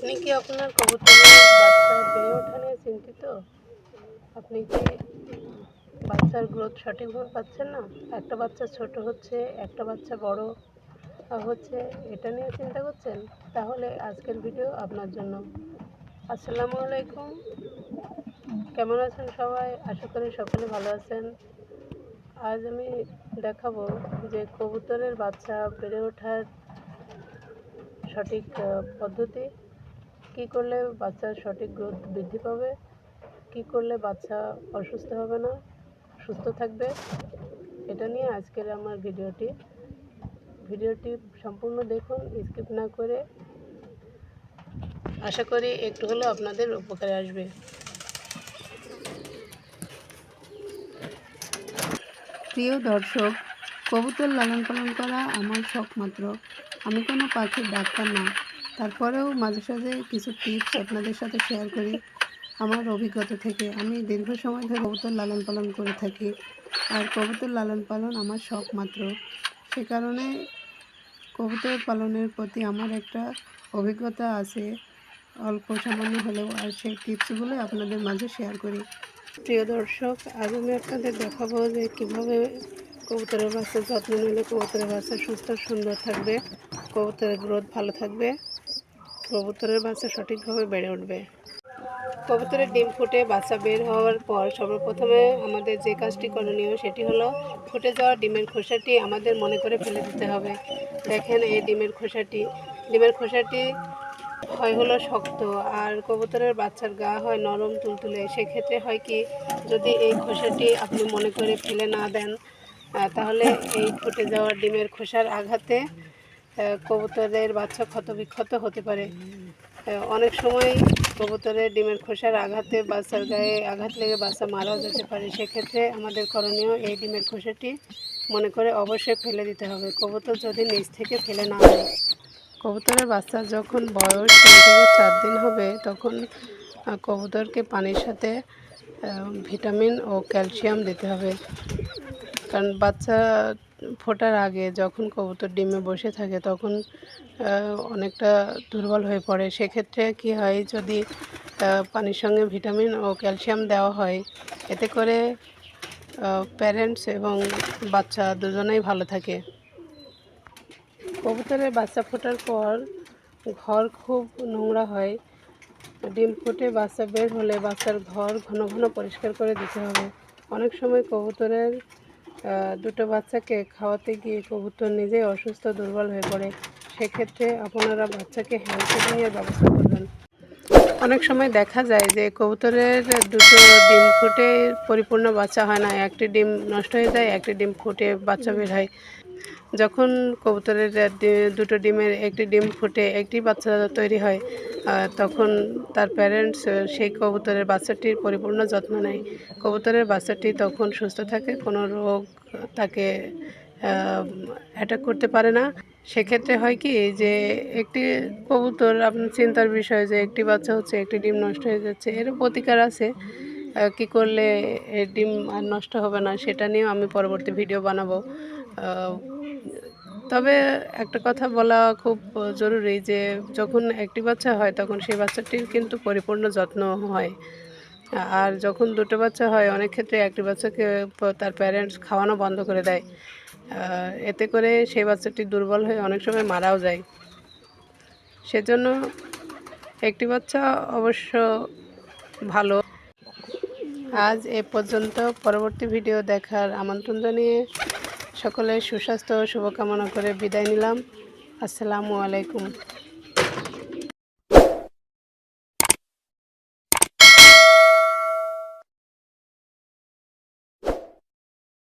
আপনি কি আপনার কবুতরের বাচ্চা বেড়ে ওঠা নিয়ে চিন্তিত? আপনি কি বাচ্চার গ্রোথ সঠিকভাবে পাচ্ছেন না? একটা বাচ্চা ছোট হচ্ছে, একটা বাচ্চা বড় হচ্ছে, এটা নিয়ে চিন্তা করছেন? তাহলে আজকের ভিডিও আপনার জন্য। আসসালামু আলাইকুম। কেমন আছেন সবাই? আশা করি সকলে ভালো আছেন। আজ আমি দেখাবো যে কবুতরের বাচ্চা বেড়ে ওঠার সঠিক পদ্ধতি। কি করলে বাচ্চার সঠিক গ্রোথ বৃদ্ধি পাবে? কি করলে বাচ্চা অসুস্থ হবে না? সুস্থ থাকবে? এটা নিয়ে আজকের আমার ভিডিওটি। ভিডিওটি সম্পূর্ণ দেখুন স্কিপ না করে। আশা করি একটু হলেও আপনাদের উপকারে আসবে। প্রিয় দর্শক, কবুতর লালন পালন করা আমার শখ মাত্র। আমি কোনো পাখির ডাক্তার না। তারপরেও মাঝে সাঝে কিছু টিপস আপনাদের সাথে শেয়ার করি আমার অভিজ্ঞতা থেকে। আমি দীর্ঘ সময় ধরে কবুতর লালন পালন করে থাকি আর কবুতর লালন পালন আমার শখ মাত্র। সে কারণে কবুতর পালনের প্রতি আমার একটা অভিজ্ঞতা আছে, অল্প সামান্য হলেও আর সেই টিপসগুলো আপনাদের মাঝে শেয়ার করি। প্রিয় দর্শক, আজ আমি আপনাদের দেখাবো যে কীভাবে কবুতরের বাচ্চার যত্ন নিলে কবুতরের বাচ্চা সুস্থ, সুন্দর থাকবে, কবুতরের গ্রোথ ভালো থাকবে। কবুতরের বাচ্চা সঠিকভাবে বেড়ে উঠবে। কবুতরের ডিম ফুটে বাচ্চা বের হওয়ার পর সর্বপ্রথমে আমাদের যে কাজটি করণীয় সেটি হলো ফুটে যাওয়া ডিমের খোসাটি আমাদের মনে করে ফেলে দিতে হবে। দেখেন এই ডিমের খোসাটি। ডিমের খোসাটি হয় হলো শক্ত আর কবুতরের বাচ্চার গা হয় নরম তুলতুলে। সেক্ষেত্রে হয় কি, যদি এই খোসাটি আপনি মনে করে ফেলে না দেন তাহলে এই ফুটে যাওয়া ডিমের খোসার আঘাতে কবুতরের বাচ্চা ক্ষতবিক্ষত হতে পারে। অনেক সময় কবুতরের ডিমের খোসার আঘাতে বাচ্চার গায়ে আঘাত লেগে বাচ্চা মারাও যেতে পারে। সেক্ষেত্রে আমাদের করণীয় এই ডিমের খোসাটি মনে করে অবশ্যই ফেলে দিতে হবে। কবুতর যদি নিচ থেকে ফেলে না হয় কবুতরের বাচ্চা যখন বয়স তিন থেকে চার দিন হবে, তখন কবুতরকে পানির সাথে ভিটামিন ও ক্যালসিয়াম দিতে হবে। কারণ বাচ্চা ফোটার আগে যখন কবুতর ডিমে বসে থাকে তখন অনেকটা দুর্বল হয়ে পড়ে। সেক্ষেত্রে কি হয়, যদি পানির সঙ্গে ভিটামিন ও ক্যালসিয়াম দেওয়া হয়, এতে করে প্যারেন্টস এবং বাচ্চা দুজনেই ভালো থাকে। কবুতরের বাচ্চা ফোটার পর ঘর খুব নোংরা হয়। ডিম ফুটে বাচ্চা বের হলে বাচ্চার ঘর ঘন ঘন পরিষ্কার করে দিতে হবে। অনেক সময় কবুতরের দুটো বাচ্চাকে খাওয়াতে গিয়ে কবুতর নিজেই অসুস্থ, দুর্বল হয়ে পড়ে। সেক্ষেত্রে আপনারা বাচ্চাকে হ্যান্ড ফিডিংয়ের ব্যবস্থা করবেন। অনেক সময় দেখা যায় যে কবুতরের দুটো ডিম ফুটে পরিপূর্ণ বাচ্চা হয় না, একটি ডিম নষ্ট হয়ে যায়, একটি ডিম ফুটে বাচ্চা বের হয়। যখন কবুতরের দুটো ডিমের একটি ডিম ফুটে একটি বাচ্চা তৈরি হয় তখন তার প্যারেন্টস সেই কবুতরের বাচ্চাটির পরিপূর্ণ যত্ন নেয়। কবুতরের বাচ্চাটি তখন সুস্থ থাকে, কোনো রোগ তাকে অ্যাটাক করতে পারে না। সেক্ষেত্রে হয় কি যে একটি কবুতর, আপনার চিন্তার বিষয় যে একটি বাচ্চা হচ্ছে, একটি ডিম নষ্ট হয়ে যাচ্ছে এর প্রতিকার আছে। কি করলে ডিম আর নষ্ট হবে না, সেটা নিয়েও আমি পরবর্তী ভিডিও বানাবো। তবে একটা কথা বলা খুব জরুরি যে, যখন একটি বাচ্চা হয়, তখন সেই বাচ্চাটির কিন্তু পরিপূর্ণ যত্ন হয়। আর যখন দুটো বাচ্চা হয়, অনেক ক্ষেত্রে একটি বাচ্চাকে তার প্যারেন্টস খাওয়ানো বন্ধ করে দেয়। এতে করে সেই বাচ্চাটি দুর্বল হয়ে অনেক সময় মারাও যায়। সেজন্য একটি বাচ্চা অবশ্য ভালো। আজ এ পর্যন্ত পরবর্তী ভিডিও দেখার আমন্ত্রণ জানিয়ে সকলের সুস্বাস্থ্য শুভকামনা করে বিদায় নিলাম। আসসালামু আলাইকুম।